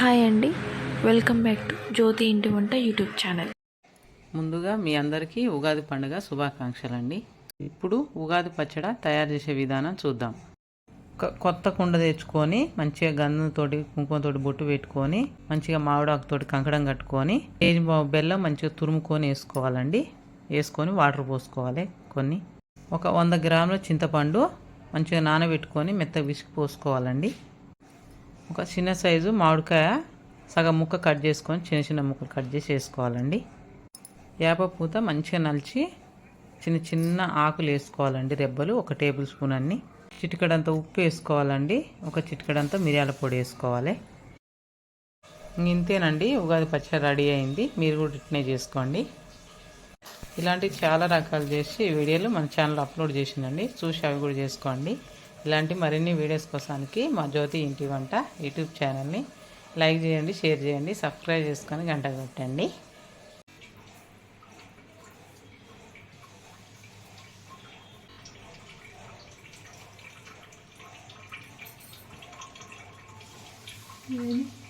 Hi అండి. Welcome back to జ్యోతి ఇంటి వంట యూట్యూబ్ ఛానల్. ముందుగా మీ అందరికీ ఉగాది పండుగ శుభాకాంక్షలు అండి ఇప్పుడు ఉగాది పచ్చడ తయారు చేసే విధానం చూద్దాం. కొత్త కుండ తెచ్చుకొని మంచిగా గంధంతోటి కుంకుమతోటి బొట్టు పెట్టుకొని మంచిగా మామిడాకుతోటి కంకణం కట్టుకొని కేజీ బెల్లం మంచిగా తురుముకొని వేసుకోవాలండి. వేసుకొని వాటర్ పోసుకోవాలి కొన్ని. ఒక వంద గ్రాముల చింతపండు మంచిగా నానబెట్టుకొని మెత్తగా విసికి పోసుకోవాలండి ఒక చిన్న సైజు మామిడికాయ సగం ముక్క కట్ చేసుకొని చిన్న చిన్న ముక్కలు కట్ చేసి వేసుకోవాలండి. వేప పూత మంచిగా నలిచి చిన్న చిన్న ఆకులు వేసుకోవాలండి. రెబ్బలు ఒక టేబుల్ స్పూన్ అన్ని. చిటికడంత ఉప్పు వేసుకోవాలండి. ఒక చిటికడంత మిరియాల పొడి వేసుకోవాలి. ఇంతేనండి. ఉగాది పచ్చడి రెడీ అయింది. మీరు కూడా ఇట్నే చేసుకోండి. ఇలాంటివి చాలా రకాలు చేసి వీడియోలు మన ఛానల్ అప్లోడ్ చేసిందండి. చూసి అవి కూడా చేసుకోండి. ఇలాంటి మరిన్ని వీడియోస్ కోసానికి మా జ్యోతి ఇంటి వంట యూట్యూబ్ ఛానల్ని లైక్ చేయండి షేర్ చేయండి సబ్స్క్రైబ్ చేసుకొని గంట కొట్టండి Mm-hmm.